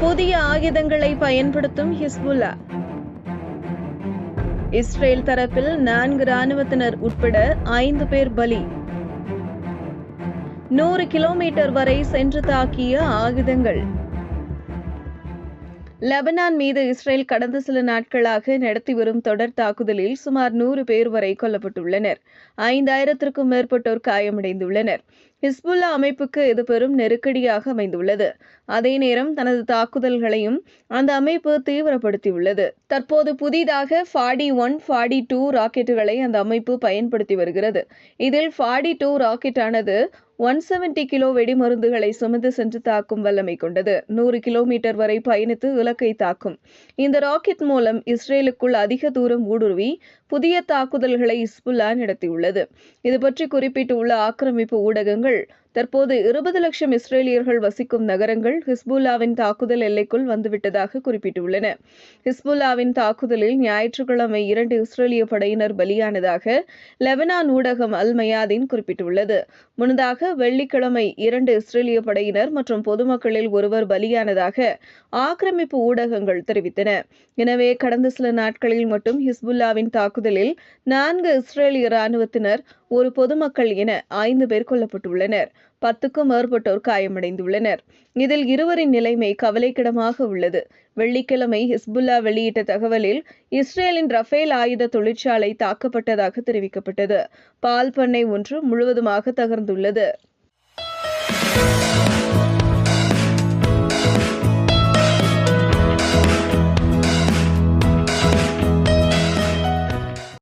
புதிய ஆயுதங்களை பயன்படுத்தும் ஹிஸ்புல்லா. இஸ்ரேல் தரப்பில் நான்கு ராணுவத்தினர் உட்பட ஐந்து பேர் பலி. நூறு கிலோமீட்டர் வரை சென்று தாக்கிய ஆயுதங்கள். லெபனான் மீது இஸ்ரேல் கடந்த சில நாட்களாக நடத்தி வரும் தொடர் தாக்குதலில் சுமார் நூறு பேர் வரை கொல்லப்பட்டுள்ளனர். ஐந்தாயிரத்திற்கும் மேற்பட்டோர் காயமடைந்துள்ளனர். ஹிஸ்புல்லா அமைப்புக்கு இது பெரும் நெருக்கடியாக அமைந்துள்ளது. அதே நேரம் தனது தாக்குதல்களையும் அந்த அமைப்பு தீவிரப்படுத்தியுள்ளது. தற்போது புதிதாக ஃபாடி ஒன் ஃபாடி டூ ராக்கெட்டுகளை அந்த அமைப்பு பயன்படுத்தி வருகிறது. இதில் ஃபாடி டூ ராக்கெட்டானது ஒன் செவன்டி கிலோ வெடிமருந்துகளை சுமந்து சென்று தாக்கும் வல்லமை கொண்டது. நூறு கிலோமீட்டர் வரை பயணித்து இலக்கை தாக்கும். இந்த ராக்கெட் மூலம் இஸ்ரேலுக்குள் அதிக தூரம் ஊடுருவி புதிய தாக்குதல்களை இஸ்புல்லா நடத்தியுள்ளது. இது பற்றி குறிப்பிட்டுள்ள ஆக்கிரமிப்பு ஊடகங்கள் தற்போது இருபது லட்சம் இஸ்ரேலியர்கள் வசிக்கும் நகரங்கள் ஹிஸ்புல்லாவின் தாக்குதல் எல்லைக்குள் வந்துவிட்டதாக குறிப்பிட்டுள்ளன. ஹிஸ்புல்லாவின் தாக்குதலில் ஞாயிற்றுக்கிழமை இரண்டு இஸ்ரேலிய படையினர் பலியானதாக லெபனான் ஊடகம் அல் மயாதின் குறிப்பிட்டுள்ளது. முன்னதாக வெள்ளிக்கிழமை இரண்டு இஸ்ரேலிய படையினர் மற்றும் பொதுமக்களில் ஒருவர் பலியானதாக ஆக்கிரமிப்பு ஊடகங்கள் தெரிவித்தன. எனவே கடந்த சில நாட்களில் மட்டும் ஹிஸ்புல்லாவின் தாக்குதலில் நான்கு இஸ்ரேலிய ராணுவத்தினர் ஒரு பொதுமக்கள் என ஐந்து பேர் கொல்லப்பட்டுள்ளனர். பத்துக்கும் மேற்பட்டோர் காயமடைந்துள்ளனர். இதில் இருவரின் நிலைமை கவலைக்கிடமாக உள்ளது. வெள்ளிக்கிழமை ஹிஸ்புல்லா வெளியிட்ட தகவலில் இஸ்ரேலின் ரஃபேல் ஆயுத தொழிற்சாலை தாக்கப்பட்டதாக தெரிவிக்கப்பட்டது. பால் பண்ணை ஒன்று முழுவதுமாக தகர்ந்துள்ளது.